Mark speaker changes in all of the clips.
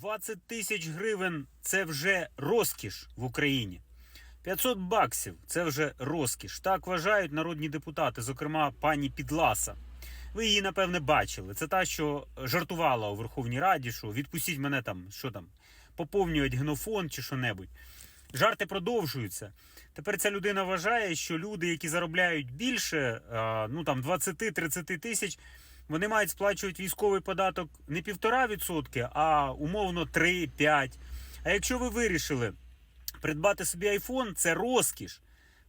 Speaker 1: 20 тисяч гривень це вже розкіш в Україні. 500 баксів це вже розкіш. Так вважають народні депутати, зокрема пані Підласа. Ви її, напевне, бачили. Це та, що жартувала у Верховній Раді, що відпустіть мене там, що там, поповнюють генофонд чи що-небудь. Жарти продовжуються. Тепер ця людина вважає, що люди, які заробляють більше, ну там 20-30 тисяч, вони мають сплачувати військовий податок не 1,5%, а умовно 3-5%. А якщо ви вирішили придбати собі айфон, це розкіш.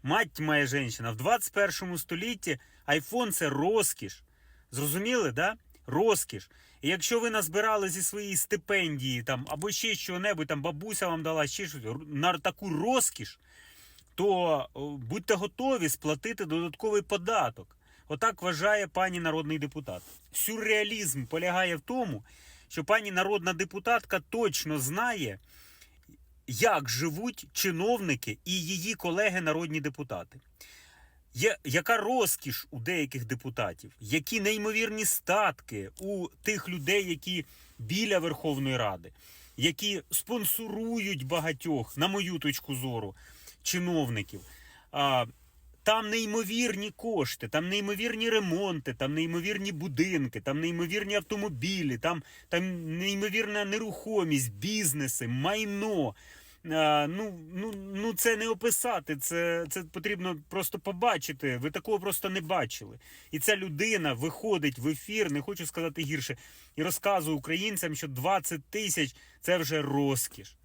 Speaker 1: Мать моя жінка, в 21 столітті айфон це розкіш. Зрозуміли, да? Розкіш. І якщо ви назбирали зі своєї стипендії там, або ще що-небудь, там бабуся вам дала ще щось на таку розкіш, то будьте готові сплатити додатковий податок. Отак вважає пані народний депутат. Сюрреалізм полягає в тому, що пані народна депутатка точно знає, як живуть чиновники і її колеги народні депутати. Яка розкіш у деяких депутатів, які неймовірні статки у тих людей, які біля Верховної Ради, які спонсорують багатьох, на мою точку зору, чиновників. Там неймовірні кошти, там неймовірні ремонти, там неймовірні будинки, там неймовірні автомобілі, там, там неймовірна нерухомість, бізнеси, майно. А, ну, ну, ну це не описати, це, це потрібно просто побачити. Ви такого просто не бачили. І ця людина виходить в ефір, не хочу сказати гірше, і розказує українцям, що 20 тисяч це вже розкіш.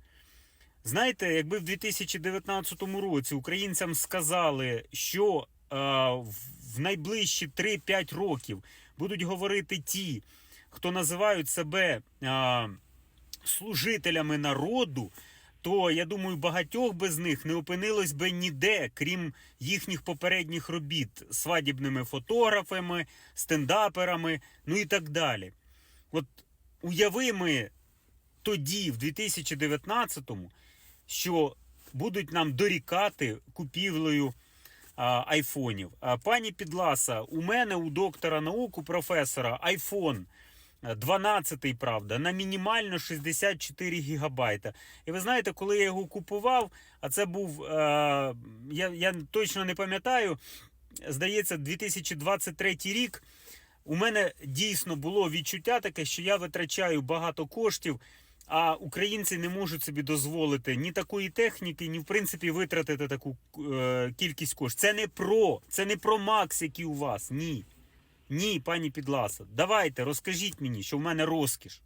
Speaker 1: Знаєте, якби в 2019 році українцям сказали, що е, в- найближчі 3-5 років будуть говорити ті, хто називають себе е, служителями народу, то я думаю, багатьох без них не опинилось би ніде, крім їхніх попередніх робіт свадібними фотографами, стендаперами, ну і так далі. От уяви ми тоді, в 2019-му, що будуть нам дорікати купівлею а, айфонів. А, пані Підласа, у мене у доктора наук, професора, айфон 12, правда, на мінімально 64 гігабайта. І ви знаєте, коли я його купував, а це був, е, я, я точно не пам'ятаю, здається, 2023 рік. У мене дійсно було відчуття таке, що я витрачаю багато коштів, а українці не можуть собі дозволити ні такої техніки, ні в принципі витратити таку е, кількість коштів. Це не про, це не про Макс, який у вас. Ні. Ні, пані Підласа. Давайте, розкажіть мені, що в мене розкіш.